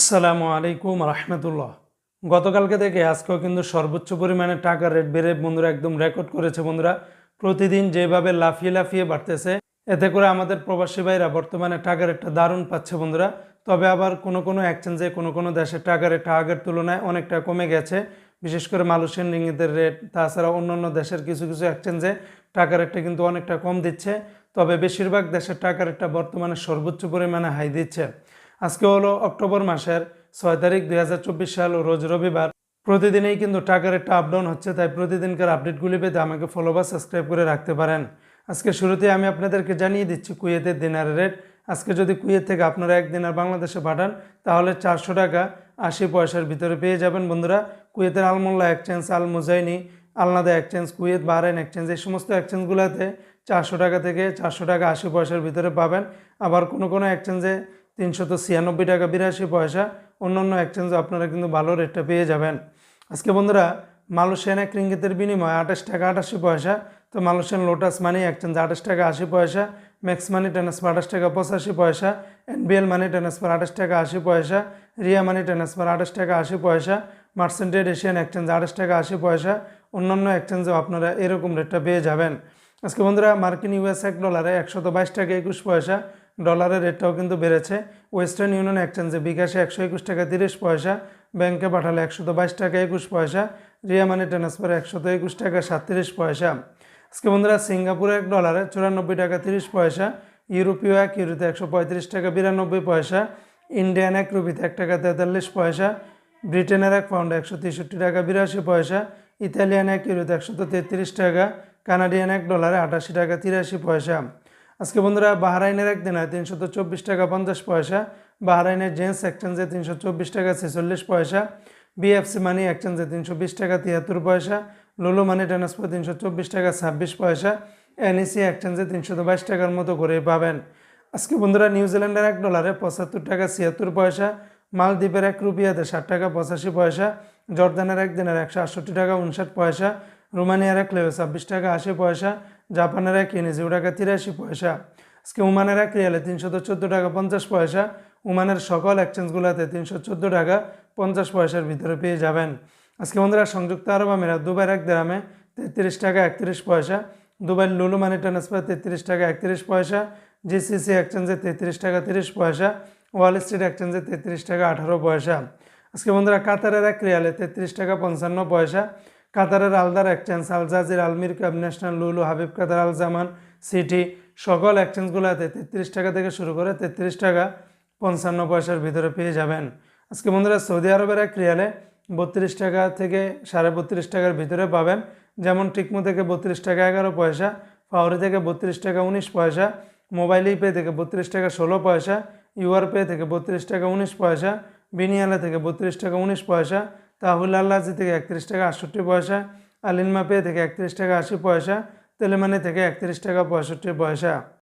আসসালামু আলাইকুম রহমতুল্লাহ। গতকালকে থেকে আজকেও কিন্তু সর্বোচ্চ পরিমাণে টাকার রেট বেড়ে বন্ধুরা একদম রেকর্ড করেছে বন্ধুরা। প্রতিদিন যেভাবে লাফিয়ে লাফিয়ে বাড়তেছে, এতে করে আমাদের প্রবাসী ভাইরা বর্তমানে টাকার রেটটা দারুণ পাচ্ছে বন্ধুরা। তবে আবার কোনো কোনো এক্সচেঞ্জে কোনো কোনো দেশের টাকার রেটটা আগের তুলনায় অনেকটা কমে গেছে। বিশেষ করে মালয়েশিয়ান রিঙ্গিতের রেট, তাছাড়া অন্যান্য দেশের কিছু কিছু এক্সচেঞ্জে টাকার রেটটা কিন্তু অনেকটা কম দিচ্ছে। তবে বেশিরভাগ দেশের টাকার রেটটা বর্তমানে সর্বোচ্চ পরিমাণে হাই দিচ্ছে। আজকে হলো অক্টোবর মাসের ছয় তারিখ দুই হাজার চব্বিশ সাল, রোজ রবিবার। প্রতিদিনেই কিন্তু টাকার একটা আপডাউন হচ্ছে, তাই প্রতিদিনকার আপডেটগুলি পেতে আমাকে ফলো বা সাবস্ক্রাইব করে রাখতে পারেন। আজকে শুরুতে আমি আপনাদেরকে জানিয়ে দিচ্ছি কুয়েতের দিনারের রেট আজকে যদি কুয়েত থেকে আপনারা এক দিনার বাংলাদেশে পাঠান, তাহলে চারশো টাকা আশি পয়সার ভিতরে পেয়ে যাবেন বন্ধুরা। কুয়েতের Al Mulla exchange Al Muzaini, Al Nada exchange Kuwait, Bahrain exchange এই সমস্ত এক্সচেঞ্জগুলোতে চারশো টাকা থেকে চারশো টাকা আশি পয়সার ভিতরে পাবেন। আবার কোনো কোনো এক্সচেঞ্জে তিনশত ছিয়ানব্বই টাকা, বিরাশি পয়সা। অন্য অন্য এক্সচেঞ্জে আপনারা কিন্তু ভালো রেটটা পেয়ে যাবেন। আজকে বন্ধুরা, মালয়েশিয়ান এক রিঙ্গিতের বিনিময়ে আঠাশ টাকা আটাশি পয়সা। তো মালয়েশিয়ান লোটাস মানি এক্সচেঞ্জ আঠাশ টাকা আশি পয়সা। ম্যাক্স মানি ট্রান্সফার আঠাশ টাকা পঁচাশি পয়সা। এনবিএল মানি ট্রান্সফার আঠাশ টাকা আশি পয়সা। রিয়া মানি ট্রান্সফার আঠাশ টাকা আশি পয়সা। মার্সেন্টেড এশিয়ান এক্সচেঞ্জ আঠাশ টাকা আশি পয়সা। অন্যান্য এক্সচেঞ্জেও আপনারা এরকম রেটটা পেয়ে যাবেন। আজকে বন্ধুরা, মার্কিন ইউএস এক ডলারে একশত বাইশ টাকা একুশ পয়সা। ডলারের রেটটাও কিন্তু বেড়েছে। ওয়েস্টার্ন ইউনিয়ন এক্সচেঞ্জে বিকাশে একশো একুশ টাকা তিরিশ পয়সা, ব্যাংকে পাঠালে একশত বাইশ টাকা একুশ পয়সা, রিয়া মানি ট্রান্সফার একশত একুশ টাকা সাতত্রিশ পয়সা। আজকে বন্ধুরা, সিঙ্গাপুরে এক ডলারে চুরানব্বই টাকা তিরিশ পয়সা, ইউরোপীয় এক ইউরোতে একশো পঁয়ত্রিশ টাকা বিরানব্বই পয়সা, ইন্ডিয়ান এক রুপিতে এক টাকা তেতাল্লিশ পয়সা, ব্রিটেনের এক পাউন্ড একশো তেষট্টি টাকা বিরাশি পয়সা, ইতালিয়ান এক ইউরোতে একশত তেত্রিশ টাকা, কানাডিয়ান এক ডলারে আটাশি টাকা তিরাশি পয়সা। আজকে বন্ধুরা বাহরাইনের দিনে তিনশত চব্বিশ টাকা পঞ্চাশ পয়সা। বাহরাইনের জেন্টস এক্সচেঞ্জে তিনশো চব্বিশ টাকা ছেচল্লিশ পয়সা। বিএফসি মানি এক্সচেঞ্জে তিনশো বিশ টাকা তিয়াত্তর পয়সা। লোলো মানি ট্রান্সফার তিনশো চব্বিশ টাকা ছাব্বিশ পয়সা। এনইসি এক্সচেঞ্জে তিনশো বাইশ টাকার মতো করে পাবেন। আজকে বন্ধুরা নিউজিল্যান্ডের এক ডলারে পঁচাত্তর টাকা ছিয়াত্তর পয়সা। মালদ্বীপের এক রুপিয়াতে ষাট টাকা পঁচাশি পয়সা। জর্দানের এক দিনের একশো আটষট্টি টাকা উনষাট পয়সা। রোমানিয়ার এক লেবে ছাব্বিশ টাকা আশি পয়সা। জাপানের এক ইনিজিও টাকা তিরাশি পয়সা। আজকে ওমানের এক রিয়ালে তিনশত চোদ্দ টাকা পঞ্চাশ পয়সা। ওমানের সকল এক্সচেঞ্জগুলোতে তিনশো চোদ্দ টাকা পঞ্চাশ পয়সার ভিতরে পেয়ে যাবেন। আজকে বন্ধুরা, সংযুক্ত আরব আমিরাত, দুবাইয়ের এক গ্রামে তেত্রিশ টাকা একত্রিশ পয়সা। দুবাইয়ের লুলু মানি ট্রান্সফার তেত্রিশ টাকা একত্রিশ পয়সা। জিসিসি এক্সচেঞ্জে তেত্রিশ টাকা তিরিশ পয়সা। ওয়াল স্ট্রিট এক্সচেঞ্জে তেত্রিশ টাকা আঠারো পয়সা। আজকে বন্ধুরা, কাতারের এক রিয়ালে তেত্রিশ টাকা পঞ্চান্ন পয়সা। কাতারের আলদার এক্সচেঞ্জ আল জাজির আলমির কাব ন্যাশনাল, লুলু, হাবিব কাতার, আল জামান সিটি, সকল এক্সচেঞ্জগুলোতে তেত্রিশ টাকা থেকে শুরু করে তেত্রিশ টাকা পঞ্চান্ন পয়সার ভিতরে পেয়ে যাবেন। আজকে বন্ধুরা সৌদি আরবের এক রিয়ালে বত্রিশ টাকা থেকে সাড়ে বত্রিশ টাকার ভিতরে পাবেন। যেমন টিকমো থেকে বত্রিশ টাকা এগারো পয়সা, ফাওরি থেকে বত্রিশ টাকা উনিশ পয়সা, মোবাইল পে থেকে বত্রিশ টাকা ষোলো পয়সা ইউআর পে থেকে বত্রিশ টাকা উনিশ পয়সা, বিনিয়ালা থেকে বত্রিশ টাকা উনিশ পয়সা তাহুল আল্লাহজি থেকে একত্রিশ টাকা আটষট্টি পয়সা, আলিন মাপে থেকে একত্রিশ টাকা আশি পয়সা, তেলেমানি থেকে একত্রিশ টাকা পঁয়ষট্টি পয়সা।